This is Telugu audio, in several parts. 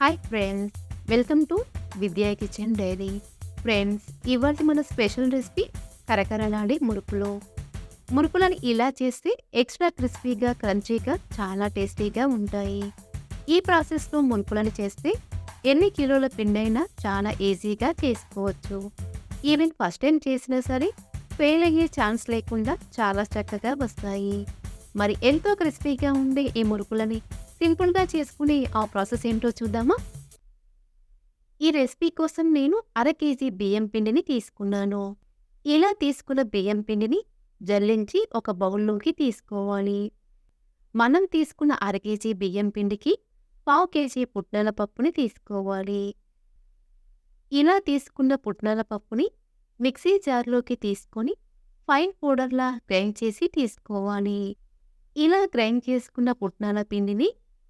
Hi friends welcome to Vidya kitchen diary friends ఇవాళ మన స్పెషల్ రెసిపీ కరకరలాడే మురుకులు. మురుకులను ఇలా చేస్తే ఎక్స్ట్రా క్రిస్పీగా క్రంచీగా చాలా టేస్టీగా ఉంటాయి. ఈ ప్రాసెస్లో మురుకులను చేస్తే ఎన్ని కిలోల పిండైనా చాలా ఈజీగా చేసుకోవచ్చు. ఈవెన్ ఫస్ట్ టైం చేసినా సరే ఫెయిల్ అయ్యే ఛాన్స్ లేకుండా చాలా చక్కగా వస్తాయి. మరి ఎంతో క్రిస్పీగా ఉండే ఈ మురుకులని సింపుల్గా చేసుకునే ఆ ప్రాసెస్ ఏంటో చూద్దామా? ఈ రెసిపీ కోసం నేను అర కేజీ బియ్యం పిండిని తీసుకున్నాను. ఇలా తీసుకున్న బియ్యం పిండిని జల్లించి ఒక బౌల్లోకి తీసుకోవాలి. మనం తీసుకున్న అర కేజీ బియ్యం పిండికి పావు కేజీ పుట్నాల పప్పుని తీసుకోవాలి. ఇలా తీసుకున్న పుట్నాల పప్పుని మిక్సీ జార్లోకి తీసుకొని ఫైన్ పౌడర్లా గ్రైండ్ చేసి తీసుకోవాలి. ఇలా గ్రైండ్ చేసుకున్న పుట్నాల పిండిని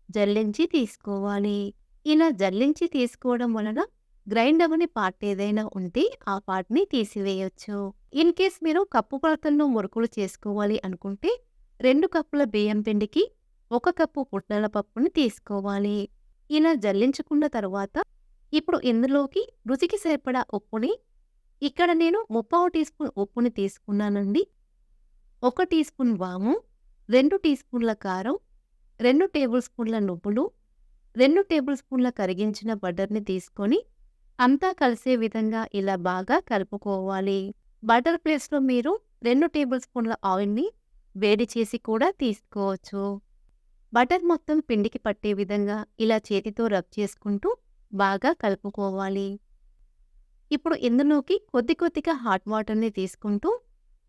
జల్లించి తీసుకోవాలి. ఇలా జల్లించి తీసుకోవడం వలన గ్రైండర్ అవ్వని పార్ట్ ఏదైనా ఉంటే ఆ పార్ట్ని తీసివేయొచ్చు. ఇన్ కేస్ మీరు కప్పు కొలతల్లో మురుకులు చేసుకోవాలి అనుకుంటే రెండు కప్పుల బియ్యం పిండికి ఒక కప్పు పుట్నల పప్పుని తీసుకోవాలి. ఇలా జల్లించుకున్న తర్వాత ఇప్పుడు ఇందులోకి రుచికి సరిపడా ఉప్పుని ఇక్కడ నేను ముప్పావు టీ స్పూన్ ఉప్పుని తీసుకున్నానండి. ఒక టీ స్పూన్ వాము రెండు టీ స్పూన్ల కారం రెండు టేబుల్ స్పూన్ల నువ్వులు రెండు టేబుల్ స్పూన్ల కరిగించిన బటర్ని తీసుకొని అంతా కలిసే విధంగా ఇలా బాగా కలుపుకోవాలి. బటర్ ప్లేస్లో మీరు రెండు టేబుల్ స్పూన్ల ఆయిల్ని వేడి చేసి కూడా తీసుకోవచ్చు. బటర్ మొత్తం పిండికి పట్టే విధంగా ఇలా చేతితో రబ్ చేసుకుంటూ బాగా కలుపుకోవాలి. ఇప్పుడు ఇందులోకి కొద్ది కొద్దిగా హాట్ వాటర్ని తీసుకుంటూ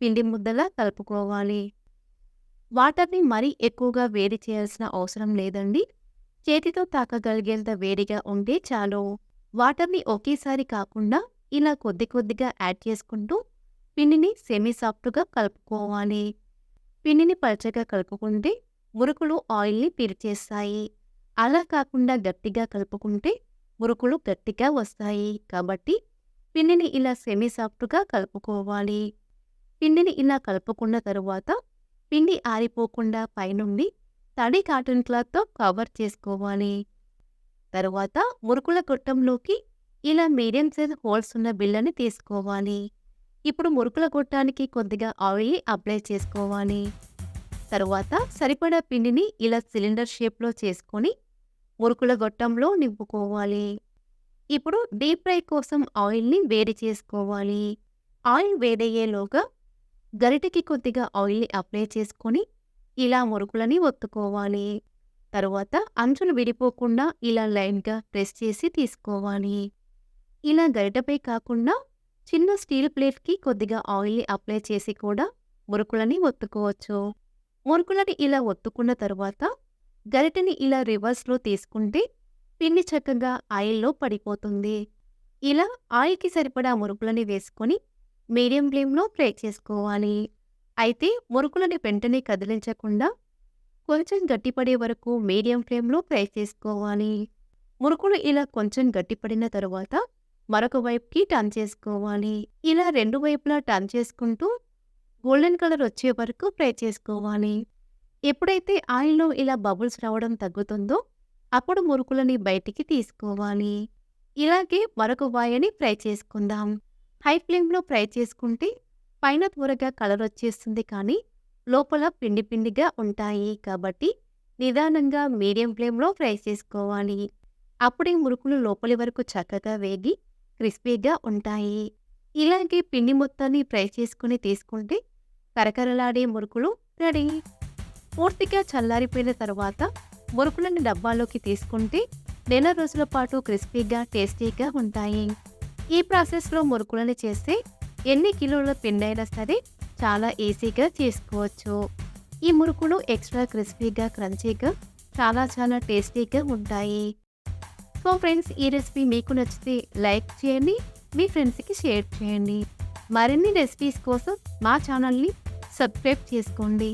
పిండి ముద్దలా కలుపుకోవాలి. వాటర్ని మరీ ఎక్కువగా వేడి చేయాల్సిన అవసరం లేదండి. చేతితో తాకగలిగేంత వేడిగా ఉంటే చాలు. వాటర్ని ఒకేసారి కాకుండా ఇలా కొద్ది కొద్దిగా యాడ్ చేసుకుంటూ పిండిని సెమీ సాఫ్ట్గా కలుపుకోవాలి. పిండిని పలచగా కలుపుకుంటే మురుకులు ఆయిల్ని పీల్చేస్తాయి. అలా కాకుండా గట్టిగా కలుపుకుంటే మురుకులు గట్టిగా వస్తాయి. కాబట్టి పిండిని ఇలా సెమీ సాఫ్ట్గా కలుపుకోవాలి. పిండిని ఇలా కలుపుకున్న తరువాత పిండి ఆరిపోకుండా పైనుండి తడి కాటన్ క్లాత్తో కవర్ చేసుకోవాలి. తరువాత మురుకుల గొట్టంలోకి ఇలా మీడియం సైజ్ హోల్స్ ఉన్న బిళ్ళని తీసుకోవాలి. ఇప్పుడు మురుకుల గొట్టానికి కొద్దిగా ఆయిల్ అప్లై చేసుకోవాలి. తరువాత సరిపడా పిండిని ఇలా సిలిండర్ షేప్లో చేసుకొని మురుకుల గొట్టంలో నింపుకోవాలి. ఇప్పుడు డీప్ ఫ్రై కోసం ఆయిల్ని వేడి చేసుకోవాలి. ఆయిల్ వేడయ్యేలోగా గరిటకి కొద్దిగా ఆయిల్ని అప్లై చేసుకొని ఇలా మురుకులని ఒత్తుకోవాలి. తరువాత అంచులు విడిపోకుండా ఇలా లైన్గా ప్రెస్ చేసి తీసుకోవాలి. ఇలా గరిటపై కాకుండా చిన్న స్టీల్ ప్లేట్కి కొద్దిగా ఆయిల్ని అప్లై చేసి కూడా మురుకులని ఒత్తుకోవచ్చు. మురుకులని ఇలా ఒత్తుకున్న తరువాత గరిటెని ఇలా రివర్స్లో తీసుకుంటే పిండి చక్కగా ఆయిల్లో పడిపోతుంది. ఇలా ఆయిల్కి సరిపడా మురుకులని వేసుకొని మీడియం ఫ్లేమ్లో ఫ్రై చేసుకోవాలి. అయితే మురుకులని వెంటనే కదిలించకుండా కొంచెం గట్టిపడే వరకు మీడియం ఫ్లేమ్లో ఫ్రై చేసుకోవాలి. మురుకులు ఇలా కొంచెం గట్టిపడిన తరువాత మరొక వైపుకి టర్న్ చేసుకోవాలి. ఇలా రెండు వైపులా టర్న్ చేసుకుంటూ గోల్డెన్ కలర్ వచ్చే వరకు ఫ్రై చేసుకోవాలి. ఎప్పుడైతే ఆయిల్లో ఇలా బబుల్స్ రావడం తగ్గుతుందో అప్పుడు మురుకులని బయటికి తీసుకోవాలి. ఇలాగే మరొక వాయని ఫ్రై చేసుకుందాం. హై ఫ్లేమ్లో ఫ్రై చేసుకుంటే పైన త్వరగా కలర్ వచ్చేస్తుంది కానీ లోపల పిండి పిండిగా ఉంటాయి కాబట్టి నిదానంగా మీడియం ఫ్లేమ్లో ఫ్రై చేసుకోవాలి. అప్పుడే మురుకులు లోపలి వరకు చక్కగా వేగి క్రిస్పీగా ఉంటాయి. ఇలాగే పిండి మొత్తాన్ని ఫ్రై చేసుకుని తీసుకుంటే కరకరలాడే మురుకులు రెడీ. పూర్తిగా చల్లారిపోయిన తర్వాత మురుకులను డబ్బాలోకి తీసుకుంటే నెల రోజుల పాటు క్రిస్పీగా టేస్టీగా ఉంటాయి. ఈ ప్రాసెస్లో మురుకులను చేస్తే ఎన్ని కిలోల పిండైనా సరే చాలా ఈజీగా చేసుకోవచ్చు. ఈ మురుకులు ఎక్స్ట్రా క్రిస్పీగా క్రంచీగా చాలా చాలా టేస్టీగా ఉంటాయి. సో ఫ్రెండ్స్ ఈ రెసిపీ మీకు నచ్చితే లైక్ చేయండి మీ ఫ్రెండ్స్కి షేర్ చేయండి. మరిన్ని రెసిపీస్ కోసం మా ఛానల్ని సబ్స్క్రైబ్ చేసుకోండి.